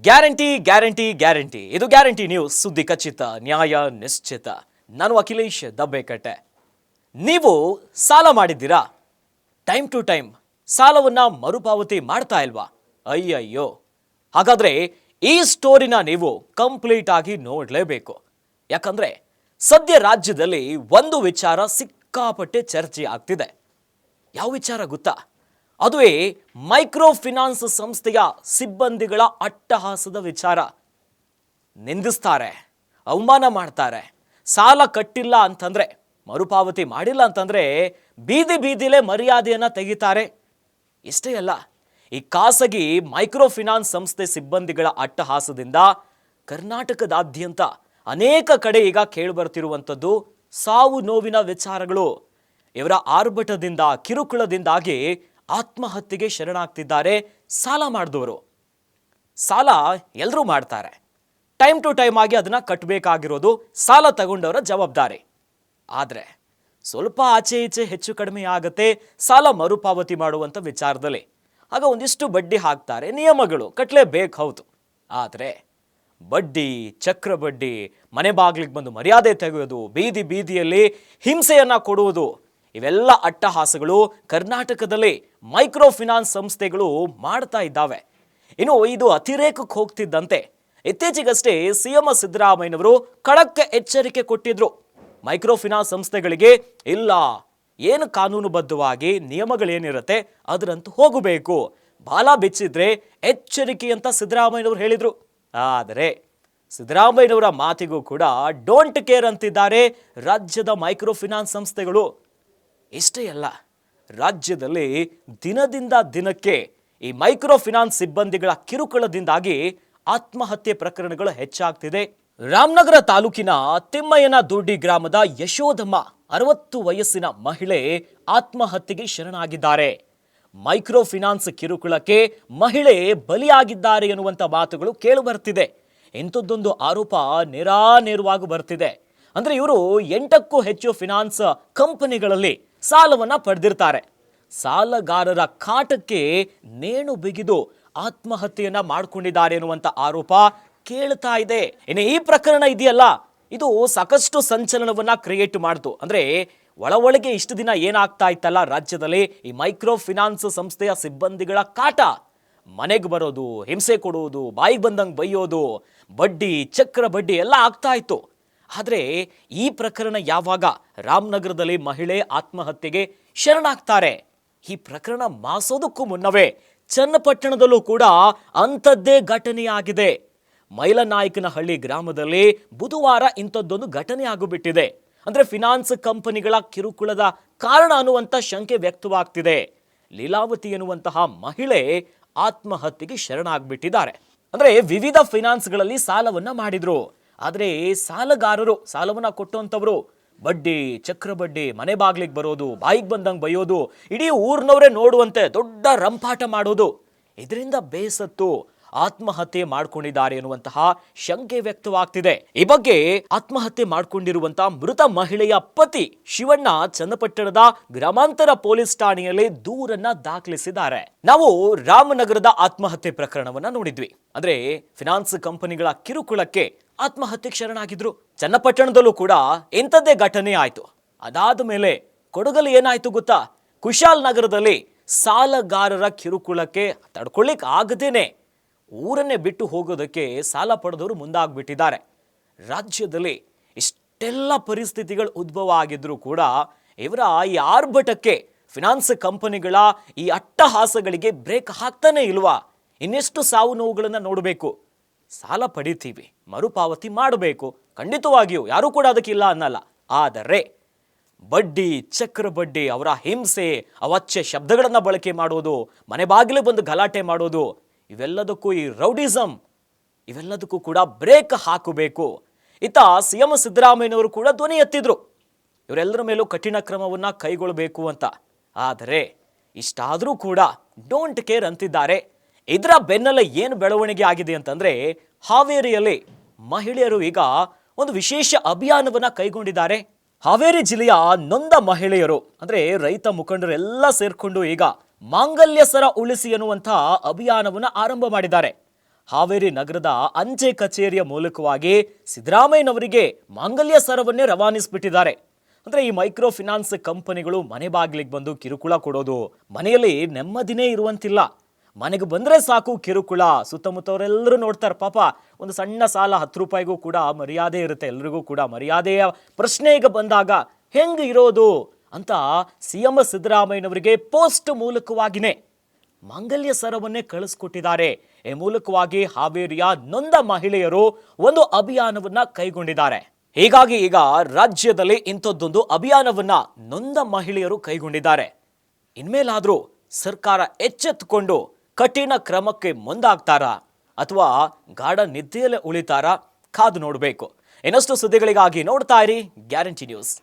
Guarantee guarantee guarantee. ಇದು guarantee news. ಸುದ್ದಿ ಖಚಿತ, ನ್ಯಾಯ ನಿಶ್ಚಿತ. ನಾನು ಅಖಿಲೇಶ್ ದಬ್ಬೆಕಟ್ಟೆ. ನೀವು ಸಾಲ ಮಾಡಿದ್ದೀರಾ? ಟೈಮ್ ಟು ಟೈಮ್ ಸಾಲವನ್ನ ಮರುಪಾವತಿ ಮಾಡ್ತಾ ಇಲ್ವಾ? ಅಯ್ಯಯ್ಯೋ. ಹಾಗಾದ್ರೆ ಈ ಸ್ಟೋರಿನ ನೀವು ಕಂಪ್ಲೀಟ್ ಆಗಿ ನೋಡಲೇಬೇಕು. ಯಾಕಂದ್ರೆ ಸದ್ಯ ರಾಜ್ಯದಲ್ಲಿ ಒಂದು ವಿಚಾರ ಸಿಕ್ಕಾಪಟ್ಟೆ ಚರ್ಚೆ ಆಗ್ತಿದೆ. ಯಾವ ವಿಚಾರ ಗೊತ್ತಾ? ಅದುವೇ ಮೈಕ್ರೋ ಫಿನಾನ್ಸ್ ಸಂಸ್ಥೆಯ ಸಿಬ್ಬಂದಿಗಳ ಅಟ್ಟಹಾಸದ ವಿಚಾರ. ನಿಂದಿಸ್ತಾರೆ, ಅವಮಾನ ಮಾಡ್ತಾರೆ, ಸಾಲ ಕಟ್ಟಿಲ್ಲ ಅಂತಂದ್ರೆ, ಮರುಪಾವತಿ ಮಾಡಿಲ್ಲ ಅಂತಂದ್ರೆ ಬೀದಿ ಬೀದಿಲೇ ಮರ್ಯಾದೆಯನ್ನ ತೆಗಿತಾರೆ. ಇಷ್ಟೇ ಅಲ್ಲ, ಈ ಖಾಸಗಿ ಮೈಕ್ರೋ ಫಿನಾನ್ಸ್ ಸಂಸ್ಥೆ ಸಿಬ್ಬಂದಿಗಳ ಅಟ್ಟಹಾಸದಿಂದ ಕರ್ನಾಟಕದಾದ್ಯಂತ ಅನೇಕ ಕಡೆ ಈಗ ಕೇಳಿಬರ್ತಿರುವಂಥದ್ದು ಸಾವು ನೋವಿನ ವಿಚಾರಗಳು. ಇವರ ಆರ್ಭಟದಿಂದ, ಕಿರುಕುಳದಿಂದಾಗಿ ಆತ್ಮಹತ್ಯೆಗೆ ಶರಣಾಗ್ತಿದ್ದಾರೆ ಸಾಲ ಮಾಡಿದವರು. ಸಾಲ ಎಲ್ಲರೂ ಮಾಡ್ತಾರೆ. ಟೈಮ್ ಟು ಟೈಮ್ ಆಗಿ ಅದನ್ನ ಕಟ್ಟಬೇಕಾಗಿರೋದು ಸಾಲ ತಗೊಂಡವರ ಜವಾಬ್ದಾರಿ. ಆದರೆ ಸ್ವಲ್ಪ ಆಚೆ ಈಚೆ ಹೆಚ್ಚು ಕಡಿಮೆ ಆಗುತ್ತೆ ಸಾಲ ಮರುಪಾವತಿ ಮಾಡುವಂಥ ವಿಚಾರದಲ್ಲಿ. ಆಗ ಒಂದಿಷ್ಟು ಬಡ್ಡಿ ಹಾಕ್ತಾರೆ, ನಿಯಮಗಳು ಕಟ್ಟಲೇಬೇಕು ಹೌದು. ಆದರೆ ಬಡ್ಡಿ, ಚಕ್ರ ಬಡ್ಡಿ, ಮನೆ ಬಾಗಿಲಿಗೆ ಬಂದು ಮರ್ಯಾದೆ ತೆಗೆಯೋದು, ಬೀದಿ ಬೀದಿಯಲ್ಲಿ ಹಿಂಸೆಯನ್ನ ಕೊಡುವುದು, ಇವೆಲ್ಲ ಅಟ್ಟಹಾಸಗಳು ಕರ್ನಾಟಕದಲ್ಲಿ ಮೈಕ್ರೋ ಫಿನಾನ್ಸ್ ಸಂಸ್ಥೆಗಳು ಮಾಡ್ತಾ ಇದ್ದಾವೆ. ಇನ್ನು ಇದು ಅತಿರೇಕಕ್ಕೆ ಹೋಗ್ತಿದ್ದಂತೆ. ಇತ್ತೀಚೆಗಷ್ಟೇ ಸಿ ಎಂ ಸಿದ್ದರಾಮಯ್ಯನವರು ಖಡಕ್ಕೆ ಎಚ್ಚರಿಕೆ ಕೊಟ್ಟಿದ್ರು. ಮೈಕ್ರೋ ಫಿನಾನ್ಸ್ ಸಂಸ್ಥೆಗಳಿಗೆ ಇಲ್ಲ, ಏನು ಕಾನೂನುಬದ್ಧವಾಗಿ ನಿಯಮಗಳೇನಿರುತ್ತೆ ಅದರಂತೂ ಹೋಗಬೇಕು. ಬಾಲ ಬೆಚ್ಚಿದ್ರೆ ಎಚ್ಚರಿಕೆ ಅಂತ ಸಿದ್ದರಾಮಯ್ಯನವರು ಹೇಳಿದ್ರು. ಆದರೆ ಸಿದ್ದರಾಮಯ್ಯನವರ ಮಾತಿಗೂ ಕೂಡ ಡೋಂಟ್ ಕೇರ್ ಅಂತಿದ್ದಾರೆ ರಾಜ್ಯದ ಮೈಕ್ರೋ ಫಿನಾನ್ಸ್ ಸಂಸ್ಥೆಗಳು. ಇಷ್ಟೇ ಅಲ್ಲ, ರಾಜ್ಯದಲ್ಲಿ ದಿನದಿಂದ ದಿನಕ್ಕೆ ಈ ಮೈಕ್ರೋ ಫಿನಾನ್ಸ್ ಸಿಬ್ಬಂದಿಗಳ ಕಿರುಕುಳದಿಂದಾಗಿ ಆತ್ಮಹತ್ಯೆ ಪ್ರಕರಣಗಳು ಹೆಚ್ಚಾಗ್ತಿದೆ. ರಾಮನಗರ ತಾಲೂಕಿನ ತಿಮ್ಮಯ್ಯನ ದೊಡ್ಡಿ ಗ್ರಾಮದ ಯಶೋಧಮ್ಮ ಅರವತ್ತು ವಯಸ್ಸಿನ ಮಹಿಳೆ ಆತ್ಮಹತ್ಯೆಗೆ ಶರಣಾಗಿದ್ದಾರೆ. ಮೈಕ್ರೋ ಫಿನಾನ್ಸ್ ಕಿರುಕುಳಕ್ಕೆ ಮಹಿಳೆ ಬಲಿಯಾಗಿದ್ದಾರೆ ಎನ್ನುವಂಥ ಮಾತುಗಳು ಕೇಳುಬರ್ತಿದೆ ಇಂಥದ್ದೊಂದು ಆರೋಪ ನೇರಾನೇರವಾಗಿ ಬರ್ತಿದೆ. ಅಂದ್ರೆ ಇವರು ಎಂಟಕ್ಕೂ ಹೆಚ್ಚು ಫಿನಾನ್ಸ್ ಕಂಪನಿಗಳಲ್ಲಿ ಸಾಲವನ್ನ ಪಡೆದಿರ್ತಾರೆ. ಸಾಲಗಾರರ ಕಾಟಕ್ಕೆ ನೇಣು ಬಿಗಿದು ಆತ್ಮಹತ್ಯೆಯನ್ನ ಮಾಡ್ಕೊಂಡಿದ್ದಾರೆ ಎನ್ನುವಂಥ ಆರೋಪ ಕೇಳ್ತಾ ಇದೆ. ಇನ್ನು ಈ ಪ್ರಕರಣ ಇದೆಯಲ್ಲ, ಇದು ಸಾಕಷ್ಟು ಸಂಚಲನವನ್ನ ಕ್ರಿಯೇಟ್ ಮಾಡ್ತು. ಅಂದ್ರೆ ಒಳ ಒಳಗೆ ಇಷ್ಟು ದಿನ ಏನಾಗ್ತಾ ಇತ್ತಲ್ಲ ರಾಜ್ಯದಲ್ಲಿ ಈ ಮೈಕ್ರೋ ಫಿನಾನ್ಸ್ ಸಂಸ್ಥೆಯ ಸಿಬ್ಬಂದಿಗಳ ಕಾಟ. ಮನೆಗೆ ಬರೋದು, ಹಿಂಸೆ ಕೊಡುವುದು ಬಾಯಿಗೆ ಬಂದಂಗೆ ಬೈಯೋದು, ಬಡ್ಡಿ, ಚಕ್ರ ಬಡ್ಡಿ ಎಲ್ಲ ಆಗ್ತಾ ಇತ್ತು. ಆದರೆ ಈ ಪ್ರಕರಣ ಯಾವಾಗ ರಾಮನಗರದಲ್ಲಿ ಮಹಿಳೆ ಆತ್ಮಹತ್ಯೆಗೆ ಶರಣಾಗ್ತಾರೆ? ಈ ಪ್ರಕರಣ ಮಾಸೋದಕ್ಕೂ ಮುನ್ನವೇ ಚನ್ನಪಟ್ಟಣದಲ್ಲೂ ಕೂಡ ಅಂಥದ್ದೇ ಘಟನೆಯಾಗಿದೆ ಮೈಲನಾಯಕನಹಳ್ಳಿ ಗ್ರಾಮದಲ್ಲಿ ಬುಧವಾರ ಇಂಥದ್ದೊಂದು ಘಟನೆ ಆಗಿಬಿಟ್ಟಿದೆ. ಅಂದ್ರೆ ಫಿನಾನ್ಸ್ ಕಂಪನಿಗಳ ಕಿರುಕುಳದ ಕಾರಣ ಅನ್ನುವಂಥ ಶಂಕೆ ವ್ಯಕ್ತವಾಗ್ತಿದೆ. ಲೀಲಾವತಿ ಎನ್ನುವಂತಹ ಮಹಿಳೆ ಆತ್ಮಹತ್ಯೆಗೆ ಶರಣಾಗ್ಬಿಟ್ಟಿದ್ದಾರೆ. ಅಂದರೆ ವಿವಿಧ ಫಿನಾನ್ಸ್ಗಳಲ್ಲಿ ಸಾಲವನ್ನು ಮಾಡಿದರು. ಆದರೆ ಸಾಲಗಾರರು, ಸಾಲವನ್ನು ಕೊಟ್ಟಂಥವರು ಬಡ್ಡಿ, ಚಕ್ರ ಬಡ್ಡಿ, ಮನೆ ಬಾಗ್ಲಿಗೆ ಬರೋದು, ಬಾಯಿಗೆ ಬಂದಂಗೆ ಬೈಯೋದು, ಇಡೀ ಊರ್ನವರೇ ನೋಡುವಂತೆ ದೊಡ್ಡ ರಂಪಾಟ ಮಾಡೋದು. ಇದರಿಂದ ಬೇಸತ್ತು ಆತ್ಮಹತ್ಯೆ ಮಾಡಿಕೊಂಡಿದ್ದಾರೆ ಎನ್ನುವಂತಹ ಶಂಕೆ ವ್ಯಕ್ತವಾಗ್ತಿದೆ. ಈ ಬಗ್ಗೆ ಆತ್ಮಹತ್ಯೆ ಮಾಡಿಕೊಂಡಿರುವಂತಹ ಮೃತ ಮಹಿಳೆಯ ಪತಿ ಶಿವಣ್ಣ ಚನ್ನಪಟ್ಟಣದ ಗ್ರಾಮಾಂತರ ಪೊಲೀಸ್ ಠಾಣೆಯಲ್ಲಿ ದೂರನ್ನ ದಾಖಲಿಸಿದ್ದಾರೆ. ನಾವು ರಾಮನಗರದ ಆತ್ಮಹತ್ಯೆ ಪ್ರಕರಣವನ್ನ ನೋಡಿದ್ವಿ. ಅಂದ್ರೆ ಫಿನಾನ್ಸ್ ಕಂಪನಿಗಳ ಕಿರುಕುಳಕ್ಕೆ ಆತ್ಮಹತ್ಯೆ ಶರಣಾಗಿದ್ರು ಚನ್ನಪಟ್ಟಣದಲ್ಲೂ ಕೂಡ ಇಂಥದ್ದೇ ಘಟನೆ ಆಯ್ತು. ಅದಾದ ಮೇಲೆ ಕೊಡಗಲ್ಲಿ ಏನಾಯ್ತು ಗೊತ್ತಾ? ಕುಶಾಲ್ ನಗರದಲ್ಲಿ ಸಾಲಗಾರರ ಕಿರುಕುಳಕ್ಕೆ ತಡ್ಕೊಳ್ಳಿಕ್ ಆಗದೇನೆ ಊರನ್ನೇ ಬಿಟ್ಟು ಹೋಗೋದಕ್ಕೆ ಸಾಲ ಪಡೆದವರು ಮುಂದಾಗ್ಬಿಟ್ಟಿದ್ದಾರೆ. ರಾಜ್ಯದಲ್ಲಿ ಇಷ್ಟೆಲ್ಲ ಪರಿಸ್ಥಿತಿಗಳು ಉದ್ಭವ ಆಗಿದ್ರೂ ಕೂಡ ಇವರ ಈ ಆರ್ಭಟಕ್ಕೆ ಫಿನಾನ್ಸ್ ಕಂಪನಿಗಳ ಈ ಅಟ್ಟಹಾಸಗಳಿಗೆ ಬ್ರೇಕ್ ಹಾಕ್ತಾನೆ ಇಲ್ವಾ? ಇನ್ನೆಷ್ಟು ಸಾವು ನೋವುಗಳನ್ನು ನೋಡಬೇಕು? ಸಾಲ ಪಡಿತೀವಿ, ಮರುಪಾವತಿ ಮಾಡಬೇಕು. ಖಂಡಿತವಾಗಿಯೂ, ಯಾರೂ ಕೂಡ ಅದಕ್ಕಿಲ್ಲ ಅನ್ನಲ್ಲ. ಆದರೆ ಬಡ್ಡಿ, ಚಕ್ರ ಬಡ್ಡಿ, ಅವರ ಹಿಂಸೆ ಅವಚ್ಚೆ ಶಬ್ದಗಳನ್ನು ಬಳಕೆ ಮಾಡೋದು, ಮನೆ ಬಾಗಿಲು ಬಂದು ಗಲಾಟೆ ಮಾಡೋದು ಇವೆಲ್ಲದಕ್ಕೂ ಈ ರೌಡಿಸಮ್ ಇವೆಲ್ಲದಕ್ಕೂ ಕೂಡ ಬ್ರೇಕ್ ಹಾಕಬೇಕು. ಇತ್ತ ಸಿ ಎಂ ಸಿದ್ದರಾಮಯ್ಯನವರು ಕೂಡ ಧ್ವನಿ ಎತ್ತಿದ್ರು. ಇವರೆಲ್ಲರ ಮೇಲೂ ಕಠಿಣ ಕ್ರಮವನ್ನು ಕೈಗೊಳ್ಳಬೇಕು ಅಂತ. ಆದರೆ ಇಷ್ಟಾದರೂ ಕೂಡ ಡೋಂಟ್ ಕೇರ್ ಅಂತಿದ್ದಾರೆ. ಇದರ ಬೆನ್ನಲ್ಲೇ ಏನು ಬೆಳವಣಿಗೆ ಆಗಿದೆ ಅಂತಂದರೆ ಹಾವೇರಿಯಲ್ಲಿ ಮಹಿಳೆಯರು ಈಗ ಒಂದು ವಿಶೇಷ ಅಭಿಯಾನವನ್ನು ಕೈಗೊಂಡಿದ್ದಾರೆ. ಹಾವೇರಿ ಜಿಲ್ಲೆಯ ನೊಂದ ಮಹಿಳೆಯರು, ಅಂದರೆ ರೈತ ಮುಖಂಡರೆಲ್ಲ ಸೇರಿಕೊಂಡು ಈಗ ಮಾಂಗಲ್ಯ ಸರ ಉಳಿಸಿ ಎನ್ನುವಂತಹ ಅಭಿಯಾನವನ್ನು ಆರಂಭ ಮಾಡಿದ್ದಾರೆ. ಹಾವೇರಿ ನಗರದ ಅಂಚೆ ಕಚೇರಿಯ ಮೂಲಕವಾಗಿ ಸಿದ್ದರಾಮಯ್ಯನವರಿಗೆ ಮಾಂಗಲ್ಯ ಸರವನ್ನೇ ರವಾನಿಸಿಬಿಟ್ಟಿದ್ದಾರೆ. ಅಂದ್ರೆ ಈ ಮೈಕ್ರೋ ಫಿನಾನ್ಸ್ ಕಂಪನಿಗಳು ಮನೆ ಬಾಗಿಲಿಗೆ ಬಂದು ಕಿರುಕುಳ ಕೊಡೋದು ಮನೆಯಲ್ಲಿ ನೆಮ್ಮದಿನೇ ಇರುವಂತಿಲ್ಲ. ಮನೆಗೆ ಬಂದ್ರೆ ಸಾಕು ಕಿರುಕುಳ, ಸುತ್ತಮುತ್ತವರೆಲ್ಲರೂ ನೋಡ್ತಾರೆ ಪಾಪ. ಒಂದು ಸಣ್ಣ ಸಾಲ ಹತ್ತು ರೂಪಾಯಿಗೂ ಕೂಡ ಮರ್ಯಾದೆ ಇರುತ್ತೆ, ಎಲ್ರಿಗೂ ಕೂಡ ಮರ್ಯಾದೆಯ ಪ್ರಶ್ನೆ ಈಗ ಬಂದಾಗ ಹೆಂಗ್ ಇರೋದು? ಅಂತ ಸಿ ಎಂ ಸಿದ್ದರಾಮಯ್ಯನವರಿಗೆ ಪೋಸ್ಟ್ ಮೂಲಕವಾಗಿನೇ ಮಾಂಗಲ್ಯ ಸರವನ್ನೇ ಕಳಿಸ್ಕೊಟ್ಟಿದ್ದಾರೆ. ಈ ಮೂಲಕವಾಗಿ ಹಾವೇರಿಯ ನೊಂದ ಮಹಿಳೆಯರು ಒಂದು ಅಭಿಯಾನವನ್ನ ಕೈಗೊಂಡಿದ್ದಾರೆ. ಹೀಗಾಗಿ ಈಗ ರಾಜ್ಯದಲ್ಲಿ ಇಂಥದ್ದೊಂದು ಅಭಿಯಾನವನ್ನ ನೊಂದ ಮಹಿಳೆಯರು ಕೈಗೊಂಡಿದ್ದಾರೆ. ಇನ್ಮೇಲಾದ್ರೂ ಸರ್ಕಾರ ಎಚ್ಚೆತ್ತುಕೊಂಡು ಕಠಿಣ ಕ್ರಮಕ್ಕೆ ಮುಂದಾಗ್ತಾರಾ ಅಥವಾ ಗಾಢ ನಿದ್ದೆಯಲ್ಲೇ ಉಳಿತಾರಾ ಕಾದು ನೋಡಬೇಕು. ಇನ್ನಷ್ಟು ಸುದ್ದಿಗಳಿಗಾಗಿ ನೋಡ್ತಾ ಇರಿ ಗ್ಯಾರಂಟಿ ನ್ಯೂಸ್.